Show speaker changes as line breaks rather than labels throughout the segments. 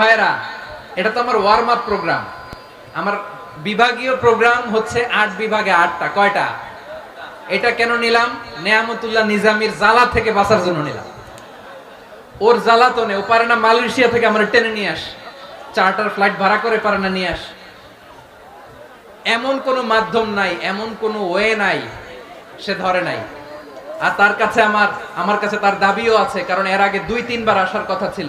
ভাইরা এটা তো আমার ওয়ার্ম আপ প্রোগ্রাম আমার বিভাগীয় প্রোগ্রাম হচ্ছে আট বিভাগে আটটা, কয়টা? এটা কেন নিলাম? নেয়ামতুল্লাহ নিজামির জ্বালা থেকে বাঁচার জন্য নিলাম। ওর জ্বালা তো নেই ও পারে না মালয়েশিয়া থেকে আমার টেনে নিয়ে আস। চার্টার ফ্লাইট ভাড়া করে পারে না নিয়ে আস। এমন কোনো মাধ্যম নাই, এমন কোনো ওয়ে নাই, সে ধরে নাই। আর তার কাছে আমার আমার কাছে তার দাবিও আছে, কারণ এর আগে দুই, তিনবার আসার কথা ছিল।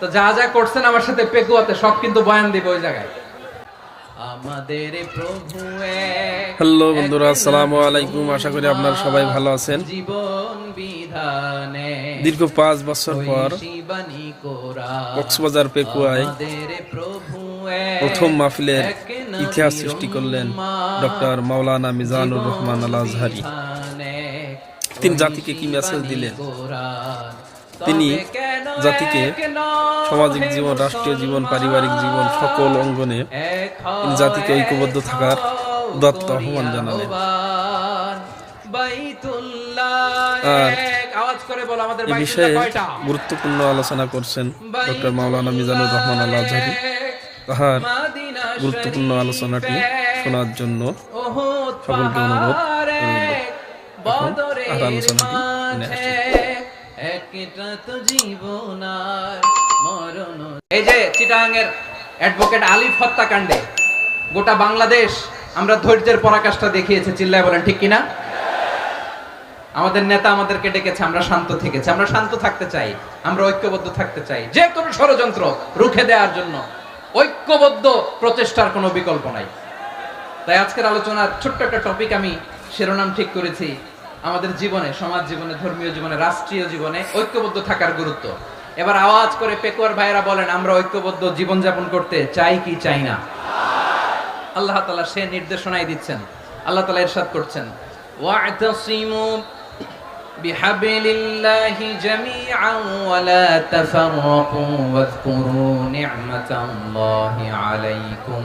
তো যা যা করছেন আমার সাথে পেকুয়াতে সব কিন্তু বয়ান দিব ওই জায়গায়। আমাদের প্রভু
হ্যালো বন্ধুরা আসসালামু আলাইকুম। আশা করি আপনারা সবাই ভালো আছেন। দীর্ঘ পাঁচ বছর পর কক্সবাজার পেকুয়ায় প্রথম মাহফিলের ইতিহাস সৃষ্টি করলেন ডক্টর মাওলানা মিজানুর রহমান আল আজহারি তিনি জাতিকে কি মেসেজ দিলেন? তিনি জাতিকে সামাজিক জীবন রাষ্ট্রীয় জীবন পারিবারিক জীবন সকল অঙ্গনে তিনি জাতিকে ঐক্যবদ্ধ থাকার দত্ত আহ্বান জানালেন। আর এ বিষয়ে গুরুত্বপূর্ণ আলোচনা করছেন ডক্টর মাওলানা মিজানুর রহমান আল আজহারি তাহার গুরুত্বপূর্ণ আলোচনাটি শোনার জন্য সকলকে অনুরোধ আর আলোচনাটি
এই যে চিটাঙ্গের অ্যাডভোকেট আলিফ হত্যাকাণ্ডে গোটা বাংলাদেশ, আমরা ধৈর্যের দেখিয়েছে, চিল্লায় বলেন, ঠিক কিনা? আমাদের নেতা আমাদেরকে ডেকেছে, আমরা শান্ত থেকেছি, আমরা শান্ত থাকতে চাই, আমরা ঐক্যবদ্ধ থাকতে চাই। যে কোনো ষড়যন্ত্র রুখে দেওয়ার জন্য ঐক্যবদ্ধ প্রচেষ্টার কোনো বিকল্প নাই। তাই আজকের আলোচনার ছোট্ট একটা টপিক আমি শিরোনাম ঠিক করেছি আমাদের জীবনে, সমাজ জীবনে, ধর্মীয় জীবনে, রাষ্ট্রীয় জীবনে ঐক্যবদ্ধ থাকার গুরুত্ব। এবার আওয়াজ করে পেকুয়ার ভাইরা বলেন, আমরা ঐক্যবদ্ধ জীবনযাপন করতে চাই কি চাই না? আল্লাহ তাআলা সে নির্দেশনাই দিচ্ছেন। আল্লাহ তাআলা ইরশাদ করছেন, ওয়া'তাসিমু বিহাবলিল্লাহি জামিআন ওয়া লা তাফাররাকু ওয়াযকুরু নি'মাতাল্লাহি আলাইকুম।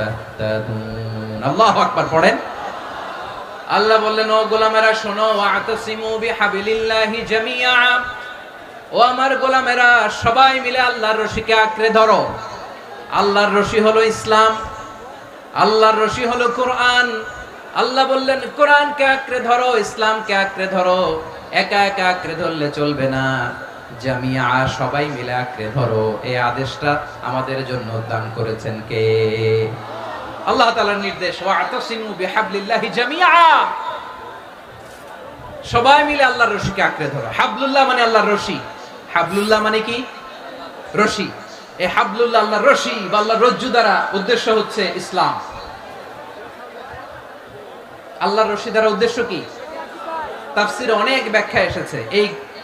তাহতাদুন আকবার, পড়েন। আল্লাহ বললেন, ও গোলামেরা, শোনো, ওয়াতাসিমু বিহাবিলিল্লাহি জামিয়া। ও আমার গোলামেরা, সবাই মিলে আল্লাহর রশিকে আঁকড়ে ধরো। আল্লাহর রশি হলো ইসলাম, আল্লাহর রশি হলো কোরআন। আল্লাহ বললেন, কোরআনকে আঁকড়ে ধরো, ইসলামকে আঁকড়ে ধরো। একা একা আঁকড়ে ধরলে চলবে না। জামিয়া, সবাই মিলে আঁকড়ে ধরো। এই আদেশটা আমাদের জন্য দান করেছেন কে? আল্লাহ তাআলার নির্দেশ সবাই মিলে আল্লাহর রশিকে আঁকড়ে ধরো। হাবলুল্লাহ মানে আল্লাহর রশি। হাবলুল্লাহ মানে কি? রশি। এই হাবলুল্লাহ আল্লাহর রশি বা আল্লাহর রজ্জু দ্বারা উদ্দেশ্য হচ্ছে ইসলাম। আল্লাহর রশি দ্বারা উদ্দেশ্য কি? তাফসির অনেক ব্যাখ্যা এসেছে। এই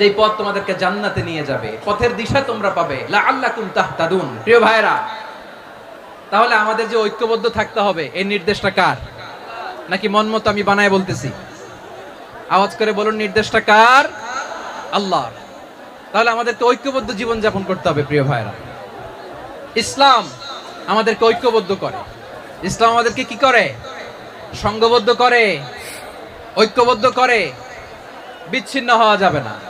যেই পথ তোমাদেরকে জান্নাতে নিয়ে যাবে, পথের দিশা তোমরা পাবে। তাহতাদুন। প্রিয় ভাইরা তাহলে আমাদের যে ঐক্যবদ্ধ থাকতে হবে এই নির্দেশটা কার? নাকি মন মতো আমি বানায় বলতেছি? আওয়াজ করে বলুন, নির্দেশটা কার? আল্লাহ। তাহলে আমাদেরকে ঐক্যবদ্ধ জীবন যাপন করতে হবে, প্রিয় ভাইরা ইসলাম আমাদেরকে ঐক্যবদ্ধ করে। ইসলাম আমাদেরকে কি করে? সংঘবদ্ধ করে, ঐক্যবদ্ধ করে। বিচ্ছিন্ন হওয়া যাবে না।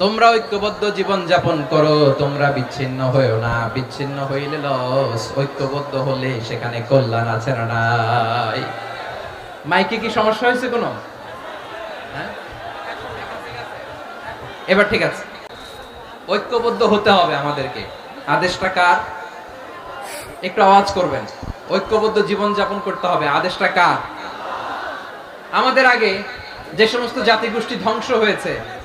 তোমরা ঐক্যবদ্ধ জীবন যাপন করো, তোমরা বিচ্ছিন্ন হয়েও না। বিচ্ছিন্ন হইলে লস, ঐক্যবদ্ধ হলে সেখানে কল্যাণ আছে না নাই। মাইকে কি সমস্যা হয়েছে কোনো? হ্যাঁ? এবার ঠিক আছে। ঐক্যবদ্ধ হতে হবে আমাদেরকে। আদেশটা কার? একটু আওয়াজ করবেন। ঐক্যবদ্ধ জীবন যাপন করতে হবে। আদেশটা কার? আমাদের আগে যে সমস্ত জাতিগোষ্ঠী ধ্বংস হয়েছে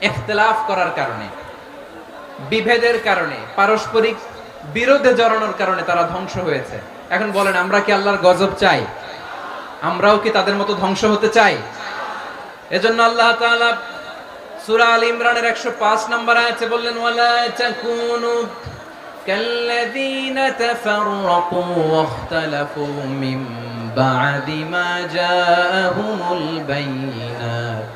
এখতলাফ করার কারণে, বিভেদের কারণে, পারস্পরিক বিরোধে জড়ানোর কারণে তারা ধ্বংস হয়েছে। এখন বলেন, আমরা কি আল্লাহর গজব চাই? আমরাও কি তাদের মতো ধ্বংস হতে চাই? এজন্য আল্লাহ তাআলা সূরা আল ইমরানের 105 নম্বর আয়াতে বললেন, ওয়ালা তাকুনু কাল্লাযীনা তাফাররাকু ওয়াখতালাফু মিন বা'দি মা জাআহুমুল বাইনাত।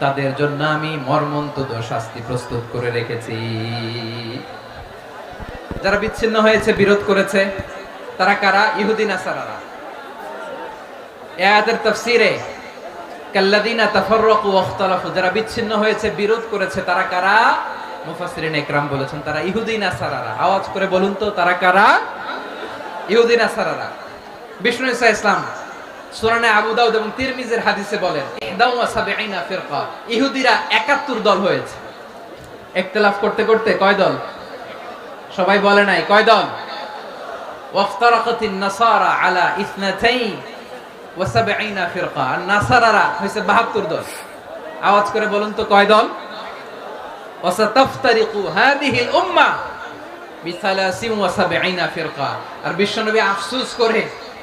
তাদের জন্য আমি মর্মন্তুদ শাস্তি প্রস্তুত করে রেখেছি। যারা বিচ্ছিন্ন হয়েছে, বিরোধ করেছে, তারা কারা? ইহুদি নাসারারা। এই আয়াতের তাফসীরে, কাল্লাযীনা তাফাররাকু ওয়া যারা বিচ্ছিন্ন হয়েছে, বিরোধ করেছে, তারা আওয়াজ করে বলুন তো, তারা কারা? বিষ্ণু ইসা ইসলাম সুরানে আবু দাউদ এবং তিরমিজের হাদিসে বলেন ইহদাউ ওয়া সাবঈনা ফিরকা। ইহুদিরা 71 দল হয়েছে। ইখতিলাফ করতে করতে কয় দল? সবাই বলে নাই, কয় দল? ওয়াফতারাকাতিন নাসারা আলা ইসনাতাইন ওয়া সাবঈনা ফিরকা। নাসারারা হইছে 72 দল। আওয়াজ করে বলুন তো, কয় দল? ওয়াসাতাফতারিকু হাদিহিল উম্মাহ বিসালাসিন ওয়া সাবঈনা ফিরকা। আর বিশ্বনবী আফসোস করে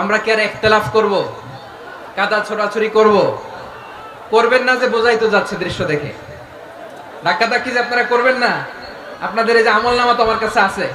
আমরা কি আর একতলাফ করব? কাদা ছোড়াছুরি করব? করবেন না যে বোঝাই তো যাচ্ছে দৃশ্য দেখে। ধাক্কা ধাক্কি যে আপনারা করবেন না, আপনাদের এই যে আমল নামা তো আমার কাছে আছে।